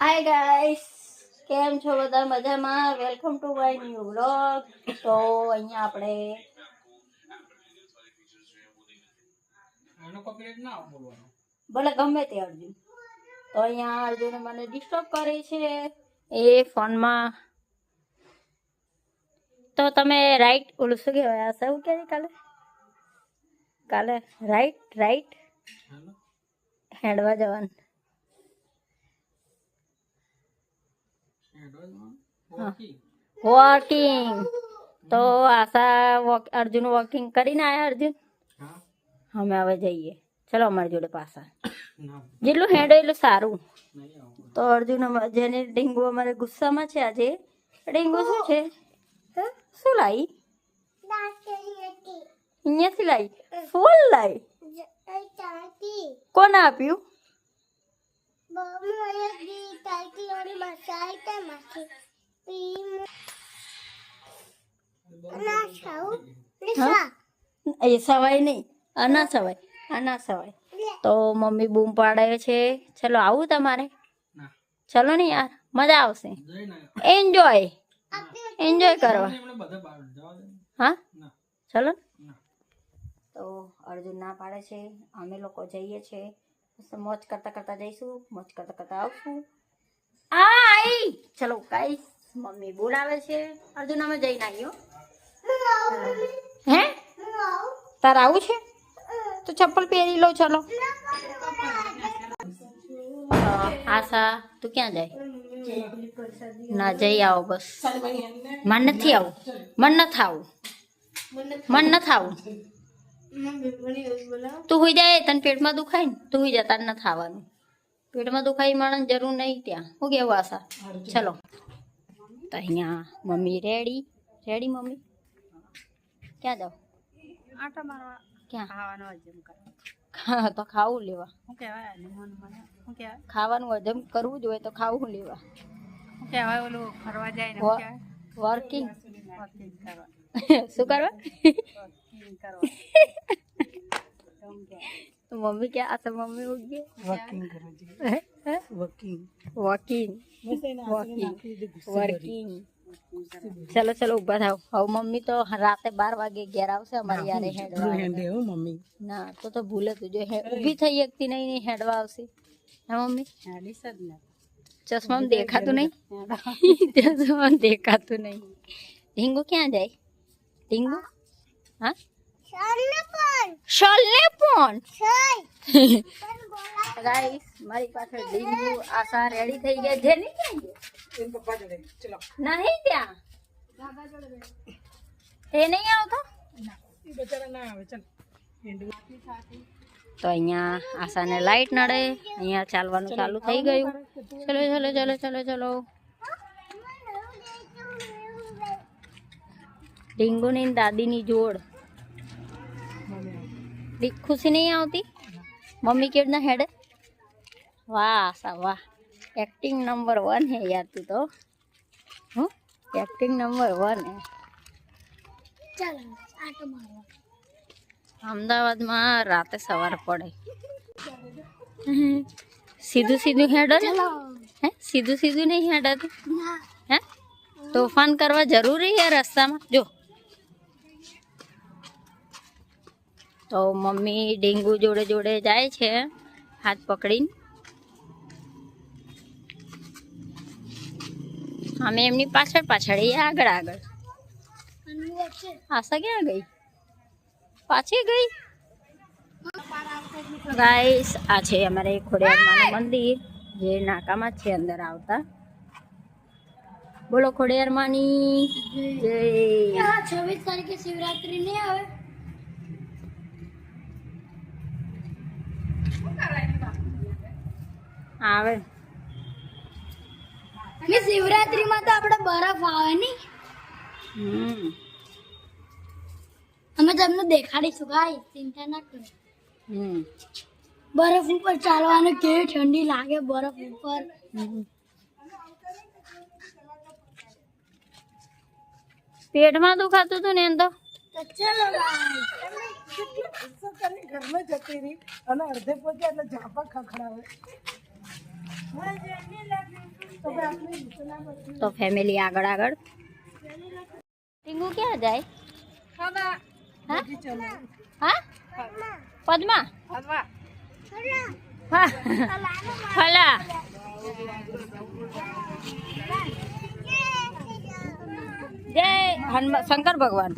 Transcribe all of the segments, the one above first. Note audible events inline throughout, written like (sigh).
Hi guys કેમ છો બધા મજામાં? Welcome to my new vlog તો અહીંયા આપણે ભલે ગમે તે અર્જુન. તો અહીંયા અર્જુને મને ડિસ્ટર્બ કરે છે એ ફોનમાં. તો તમે રાઈટ ઓલું શું કહેવાય? આ સૌ કે કાલે? કાલે રાઈટ રાઈટ હેડવા જવાનું. વોકિંગ તો આશા વોક અર્જુન વોકિંગ કરીને આયા અર્જુન હા અમે હવે જઈએ ચલો અમારી જોડે પાછા ના જેટલું હેડો એટલું સારું નહીં આવું તો અર્જુન અમા- જેને ડેન્ગુ અમારે ગુસ્સામાં છે આજે ડેન્ગુ શું છે હે? શું લાવી અહીંયાથી લાવી ફૂલ લાવી કોને આપ્યું એ સવાય નહીં આ સવાય આ સવાય. તો મમ્મી બૂમ પાડે છે. ચલો આવું તમારે? ચલો ને યાર મજા આવશે. એન્જોય એન્જોય કરવા. હા? ચલો. તો અર્જુન ના પાડે છે. અમે લોકો જઈએ છે. મસ્ત મોજ કરતા કરતા જઈશું મોજ કરતા કરતા આવશું આ આઈ ચલો ગાઈસ મમ્મી બોલાવે છે અર્જુન અમે જઈ નાખ્યો હે તાર આવું છે તો ચપ્પલ પહેરી લો ચલો આશા તું ક્યાં જાય ના જઈ આવો બસ મન નથી આવું મન નથી આવું મન નથી આવું તું હોઈ જાય તને પેટમાં દુખાય ને તું હોઈ જા તારે ના થવાનું. પેટમાં દુખાય માણસ જરૂર નહીં ત્યાં. હું કેવું આશા? ચલો. તો અહીંયા મમ્મી રેડી. Ready mummy? ક્યાં જાવ આટા મારવા ક્યાં? ખાવાનો હજમ કરવા હા તો ખાવું લેવા. શું કહેવાય મન મને? શું કહેવાય? ખાવાનું હજમ કરવું જ હોય તો ખાવું લેવા. શું કહેવાય ઓલું ફરવા જાય ને વર્કિંગ કરવા. (laughs) શું કરવા? વોકિંગ (laughs) કરવા એમ કહેવાય. તો મમ્મી ક્યાં આ તો મમ્મી ઉઠી વર્કિંગ કરો છે ગઈ વર્કિંગ વોકિંગ વોકિંગ વર્કિંગ ચલો ચલો ઉભા થાવ હવે મમ્મી તો રાતે બાર વાગે ઘેર આવશે અમારી યારે હેડવા હેન્ડે હો મમ્મી ના તો તો ભૂલે તું જો હે ઊભી થઈ એકતી નહીં નહીં હેડવા આવશે હે મમ્મી હેડીસ જ ને ચશ્મામાં દેખાતું નહીં ચશ્મામાં દેખાતું નહીં ઢીંગુ ક્યાં જાય ઢીંગુ હા શોલને પણ ગાઈસ મારી પાસે ઢીંગુ આશા રેડી થઈ ગયા છે નહીં ક્યાં ગયા એમ પપ્પા જોડે ચલો નહીં ત્યાં એ નહીં આવતો એ બચારા ના આવે ચાલ હેન્ડે તો અહીંયા આશાને લાઈટ નડે અહીંયા ચાલવાનું ચાલુ થઈ ગયું ચલો ચલો ચલો ચલો ચલો ડીંગુની ને દાદીની જોડ ડી- ખુશી નહીં આવતી મમ્મી કેવી રીતના હેડે વાહ આશા વાહ એક્ટિંગ નંબર વન હે યાર તું તો હું એક્ટિંગ નંબર વન હે અમદાવાદમાં રાતે સવાર પડે સીધું સીધું હેડો ને હે સીધું સીધું નહીં હેડાતું હે તોફાન કરવા જરૂરી છે રસ્તામાં જો તો મમ્મી ડેન્ગુ જોડે જોડે જાય છે હાથ પકડીને અમે એમની પાછળ પાછળ એ આગળ આગળ આશા ક્યાં ગઈ પાછી ગઈ ગાઈસ આ છે અમારે ખોડિયારમાંનું મંદિર જે નાકામાં જ છે અંદર આવતા બોલો ખોડિયારમાંની જય છવ્વીસ તારીખે શિવરાત્રી નહીં આવે આવે. અને શિવરાત્રીમાં તો આપણે બરફ આવે નહીં? હમ. અમે તમને દેખાડીશું ગાઈ ચિંતા ના કરો. હમ. બરફ ઉપર ચાલવાનું કેવી ઠંડી લાગે બરફ ઉપર. પેટમાં દુખાતું હતું ને એમ તો? તો ચલો ઘરમાં જતી રહી અને અડધે પહોંચ્યા એટલે ઝાપા ખખડાવે. તો ફેમિલી આગળ આગળ ટીંગુ ક્યાં જાય ખાવા હા બગીચામાં હા પદ્મા ખાવા હા ફલા જય હનુમાન શંકર ભગવાન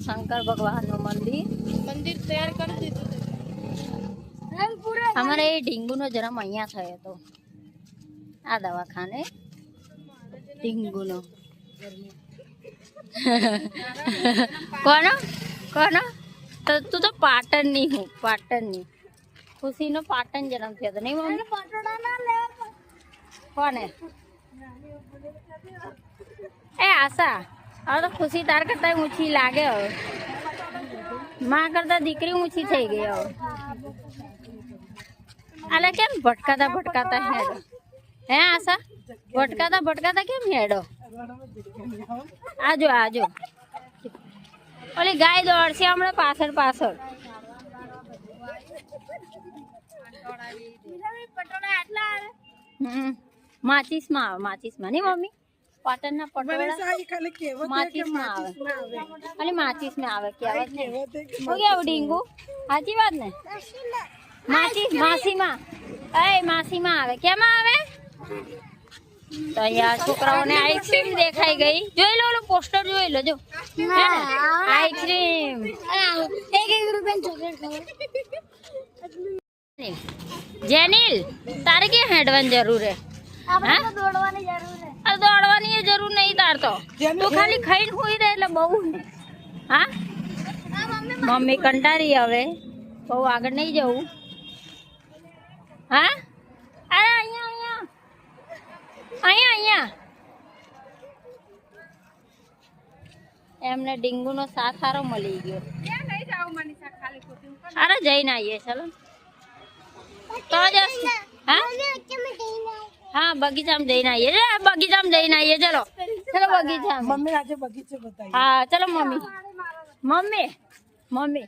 શંકર ભગવાનનું મંદિર મંદિર તૈયાર કરી દીધું અમારે એ ઢીંગુનો જન્મ અહીંયા થયો હતો આ દવાખાને ઢીંગુનો કોનો કોનો તો તું તો પાટણની હું પાટણની ખુશીનો પાટણ જન્મ થયો હતો નહીં મમ્મી કોને એ આશા હવે તો ખુશી તાર કરતા ઊંચી લાગે હવે માં કરતા દીકરી ઊંચી થઈ ગઈ હવે આલે કેમ ભટકાતા ભટકાતા હેડો હે આશા ભટકાતા ભટકાતા કેમ હેડો આજો આજો ઓલી ગાય દોડશે હમણાં પાછળ પાછળ હમ માચીસમાં આવે માચીસમાં નહીં મમ્મી પાટણના મને પટોળા સારી ખાલી કહેવત છે કે માચીસમાં આવે માચીસમાં આવે અને માચીસમાં આવે કહેવત ને કહેવત છે કે હું કેવું ડીંગુ સાચી વાત ને માસી માસીમાં. એ માસીમાં આવે. કેમાં આવે? તો અહીંયા છોકરાઓને આઈસ્ક્રીમ દેખાઈ ગઈ. જોઈ લો પોસ્ટર જોઈ લો જો. આઈસ્ક્રીમ એક એક રૂપિયા ચોકલેટ ખબર જેનિલ. તારે ક્યાં હેડવાની જરૂર હે? આપણે તો દોડવાની જરૂર છે અરે દોડવાની એ જરૂર નહીં તાર તો. તું ખાલી ખાઈને હોઈ રહે એટલે બહુ. હા? મમ્મી કંટાળી હવે. બહુ આગળ નહીં જવું. હા? અરે અહીંયા અહીંયા. અહીંયા અહીંયા. એમને ડીંગુનો સાથ સારો મળી ગયો. અરે જઈને આવીએ ચાલો. તો જ હા? હા બગીચામાં જઈને આવીએ. બગીચામાં જઈને આવીએ. ચલો. ચલો બગીચામાં. મમ્મી આજે બગીચો બતાવી. હા ચલો મમ્મી. Mummy mummy.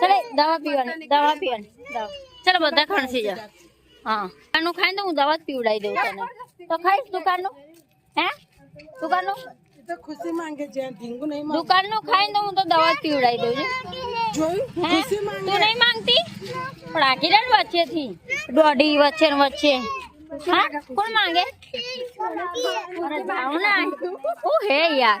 ચલે દવા પીવાની દવા પીવાની દવા. ચલો બધા ખણસી જા. હા. દુકાનનું ખાઈને હું દવા જ પીવડાવી દઉં તને. તો ખાઈશ દુકાનનું? હે? દુકાનનું? ખુશી માંગે દુકાનનું ખાઈને હું તો દવા જ પીવડાવી દઉં છું. તું નહીં માંગતી? પણ આખી વચ્ચેથી. દોઢી વચ્ચે વચ્ચે. હા? કોણ માંગે? અરે ના ઓ હે યાર.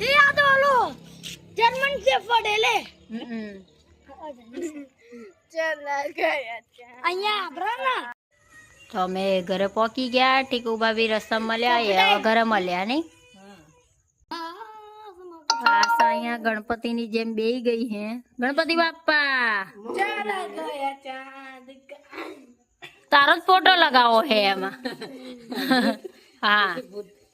એ તો ઓલો જર્મન શેફર્ડ એલે અહીંયા આપણા તો અમે ઘરે પહોંચી ગયા ટીકુ ભાભી રસમ મળ્યા એ ઘરે મળ્યા નહીં? આશા અહીંયા ગણપતિની જેમ બેહી ગઈ હે. ગણપતિ બાપ્પા! તારો જ ફોટો લગાવો હે એમાં. હા.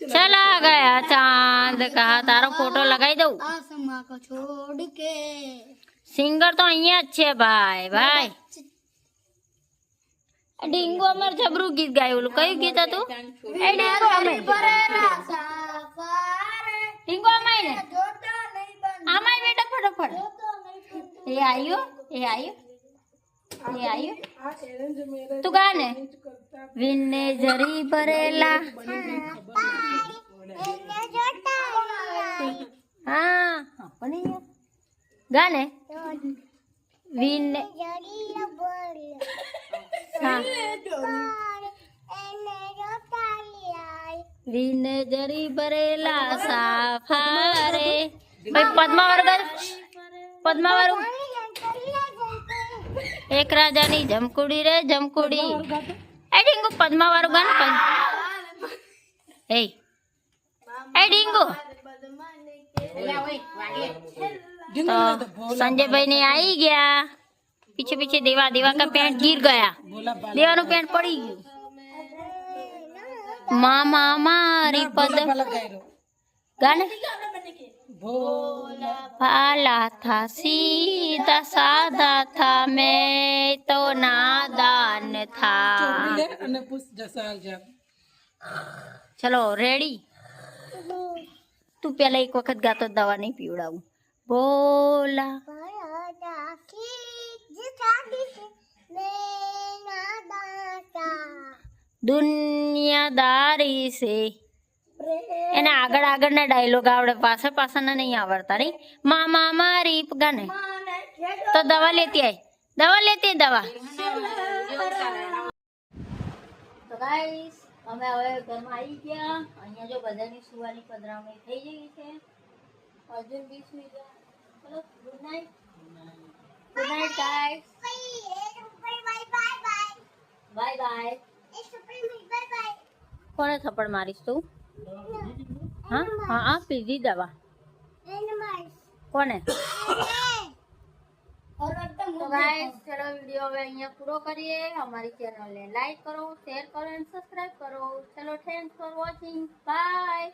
चला गया चाँद कहा तारो फ़ोटो लगाई दो। आसमां को छोड़ के। सिंगर तो अइये अच्छे भाई भाई। डिंगो अमर जबरू गीत गाय कई गीत तू? डिंगो अमर। डिंगो अमाई ने बेटा फटाफट। ये आयो ये आयो ये आयो। तू गाने વિને જરી ભરેલા. હા. પણ યાર ગા ને વિને રીને જરી ભરેલા સાફારે. ભાઈ પદ્મા વાળું. એક રાજાની જમકુડી રે, જમકુડી. డింగు పద్మ వరుగాను ए ए డింగు तो, तो संजय भाई ने आई गया। पीछे पीछे देवा देवा का पैंट गिर गया। देवा नो पैंट पड़ी गई। मामा मारी पद गाने? भोला था सीधा साधा था मैं तो नादा થા અને પુષ જસાલ જા. ચલો રેડી તું પેલા એક વખત ગાતો દવા નહીં પીવડાવું. બોલા. દુનિયાદારી છે. એને આગળ આગળના ડાયલોગ આવડે પાછળ પાછળના નહીં આવડતા નહીં? મામા મારી ગાને. તો દવા લેતી આય. દવા લેતી આય દવા તો ગાઈસ અમે હવે ઘરમાં આવી ગયા અહીંયા જો બધાની સુવાની પધરામણી થઈ ગઈ છે અર્જુન બી સુઈ ગયા ચલો good night good night guys bye bye કોને થપ્પડ મારીશ તું હા હા હા પીધી દવા કોને તો ગાઈસ ચલો વીડિયો હવે અહીંયા પૂરો કરીએ. અમારી ચેનલને લાઈક કરો શેર કરો અને સબસ્ક્રાઇબ કરો. ચલો થેન્ક્સ ફોર વોચિંગ બાય